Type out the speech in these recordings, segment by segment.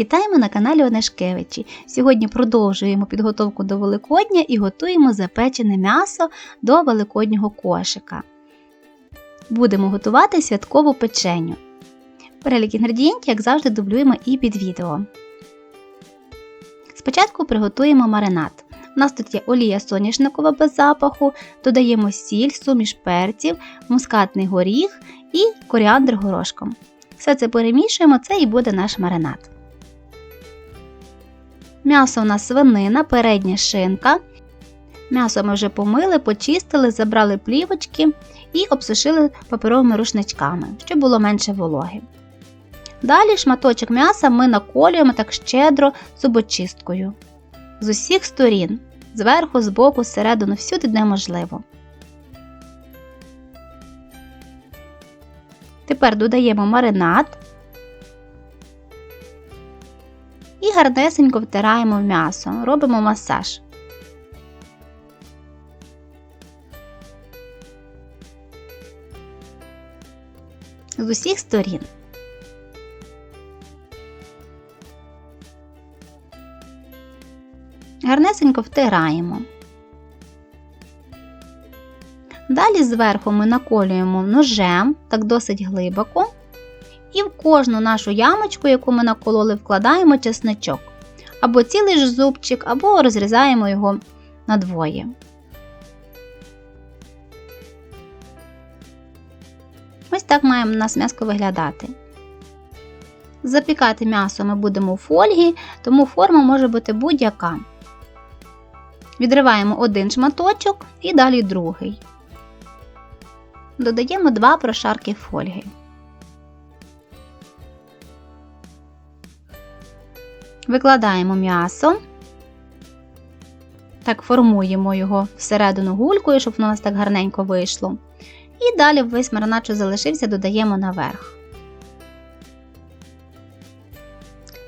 Вітаємо на каналі Онешкевичі. Сьогодні продовжуємо підготовку до Великодня і готуємо запечене м'ясо до великоднього кошика. Будемо готувати святкову печеню. Перелік інгредієнтів, як завжди, дублюємо і під відео. Спочатку приготуємо маринад. У нас тут є олія соняшникова без запаху, додаємо сіль, суміш перців, мускатний горіх і коріандр горошком. Все це перемішуємо, це і буде наш маринад. М'ясо у нас свинина, передня шинка. М'ясо ми вже помили, почистили, забрали плівочки і обсушили паперовими рушничками, щоб було менше вологи. Далі шматочок м'яса ми наколюємо так щедро зубочисткою. З усіх сторін, зверху, збоку, зсередину, всюди, де можливо. Тепер додаємо маринад гарнесенько втираємо м'ясо, робимо масаж. З усіх сторін. Гарнесенько втираємо. Далі зверху ми наколюємо ножем, так досить глибоко, і в кожну нашу ямочку, яку ми накололи, вкладаємо чесничок. Або цілий ж зубчик, або розрізаємо його надвоє. Ось так має у нас м'яско виглядати. Запікати м'ясо ми будемо у фольгі, тому форма може бути будь-яка. Відриваємо один шматочок і далі другий. Додаємо два прошарки фольги. Викладаємо м'ясо. Так формуємо його всередину гулькою, щоб воно у нас так гарненько вийшло. І далі весь маринад, що залишився, додаємо наверх.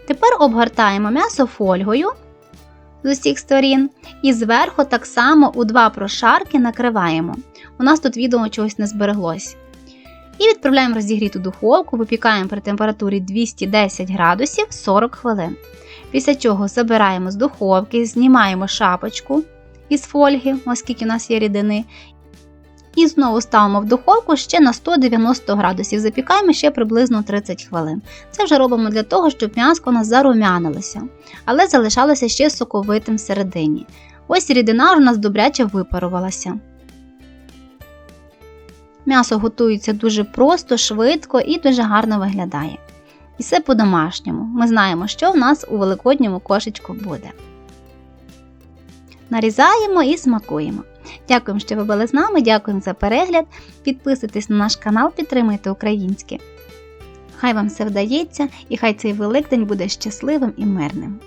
Тепер обгортаємо м'ясо фольгою з усіх сторін і зверху так само у два прошарки накриваємо. У нас тут відомо чогось не збереглось. І відправляємо розігріту духовку, випікаємо при температурі 210 градусів 40 хвилин. Після чого забираємо з духовки, знімаємо шапочку із фольги, оскільки у нас є рідини. І знову ставимо в духовку ще на 190 градусів. Запікаємо ще приблизно 30 хвилин. Це вже робимо для того, щоб м'яско у нас зарум'янилося, але залишалося ще соковитим всередині. Ось рідина у нас добряче випарувалася. М'ясо готується дуже просто, швидко і дуже гарно виглядає. І все по-домашньому. Ми знаємо, що в нас у великодньому кошечку буде. Нарізаємо і смакуємо. Дякуємо, що ви були з нами, дякуємо за перегляд. Підписуйтесь на наш канал, підтримуйте українське. Хай вам все вдається і хай цей Великдень буде щасливим і мирним.